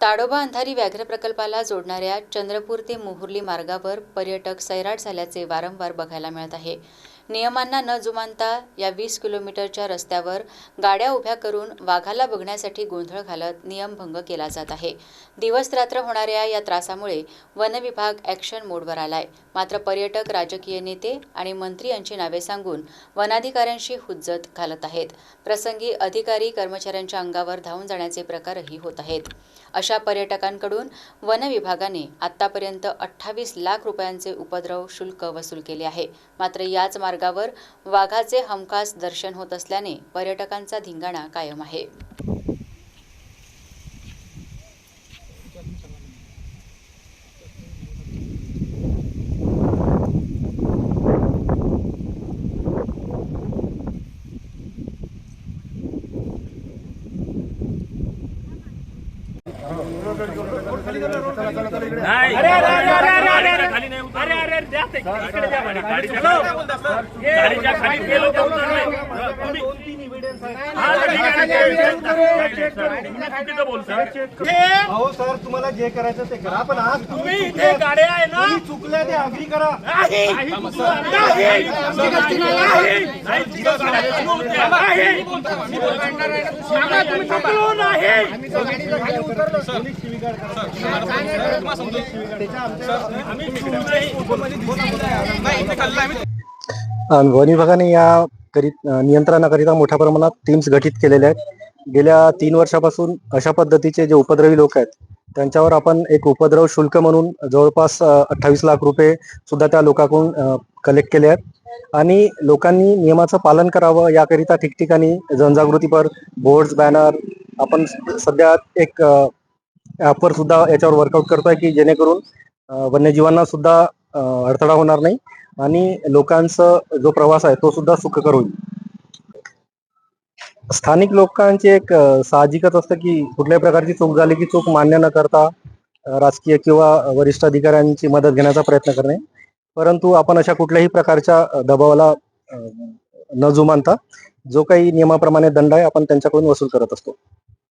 ताडोबा अंधारी व्याघ्र प्रकल्पाला जोडणाऱ्या चंद्रपूर ते मोहुर्ली मार्गावर पर्यटक सैराट झाल्याचे वारंवार बघायला मिळत आहे. नियमांना न जुमानता या वीस किलोमीटरच्या रस्त्यावर गाड्या उभ्या करून वाघाला बघण्यासाठी गोंधळ घालत नियमभंग केला जात आहे. दिवस रात्र होणाऱ्या या त्रासामुळे वनविभाग ॲक्शन मोडवर आलाय. मात्र पर्यटक राजकीय नेते आणि मंत्री यांची नावे सांगून वनाधिकाऱ्यांशी हुज्जत घालत आहेत. प्रसंगी अधिकारी कर्मचाऱ्यांच्या अंगावर धावून जाण्याचे प्रकारही होत आहेत. अशा पर्यटकांकडून वन विभागाने आतापर्यंत अठ्ठावीस लाख रुपयांचे उपद्रव शुल्क वसूल केले आहे. मात्र याच मार्ग मार्गावर वाघाचे हमखास दर्शन होत असल्याने पर्यटकांचा धिंगाणा कायम आहे नाही इकडे द्या म्हणे. गाडीच्या गाडीच्या खाली ते लोक उतरले. तुम्ही- हा, तर ठीक आहे, ठीक आहे. तुम्ही चुकीचं बोलता. अहो सर तुम्हाला जे करायचं ते करा. पण आज तुम्ही इथे गाड्या आहे ना. तुम्ही चुकल्या ते अग्री करा. नाही. नाही नाही. नाही. चुका गाड्या तुम्ही उद्या. नाही. सांगा तुम्ही वन विभागाने या करीत नियंत्रणाकरिता मोठ्या प्रमाणात टीम्स गठीत केलेल्या आहेत. गेल्या तीन वर्षापासून अशा पद्धतीचे जे उपद्रवी लोक आहेत त्यांच्यावर आपण एक उपद्रव शुल्क म्हणून जवळपास अठ्ठावीस लाख रुपये सुद्धा त्या लोकांकडून कलेक्ट केले आहेत. आणि लोकांनी नियमाचं पालन करावं याकरिता ठिकठिकाणी जनजागृतीपर बोर्ड्स बॅनर आपण सध्या एक ॲपवर सुद्धा याच्यावर वर्कआउट करतोय की जेणेकरून वन्यजीवांना सुद्धा अडथळा होणार नाही आणि लोकांचा जो प्रवास आहे तो सुद्धा सुखकर होईल. स्थानिक लोकांची एक साहजिकच असतं की कुठल्याही प्रकारची चूक झाली की चूक मान्य न करता राजकीय किंवा वरिष्ठ अधिकाऱ्यांची मदत घेण्याचा प्रयत्न करणे. परंतु आपण अशा कुठल्याही प्रकारच्या दबावाला न जुमानता जो काही नियमाप्रमाणे दंड आहे आपण त्यांच्याकडून वसूल करत असतो.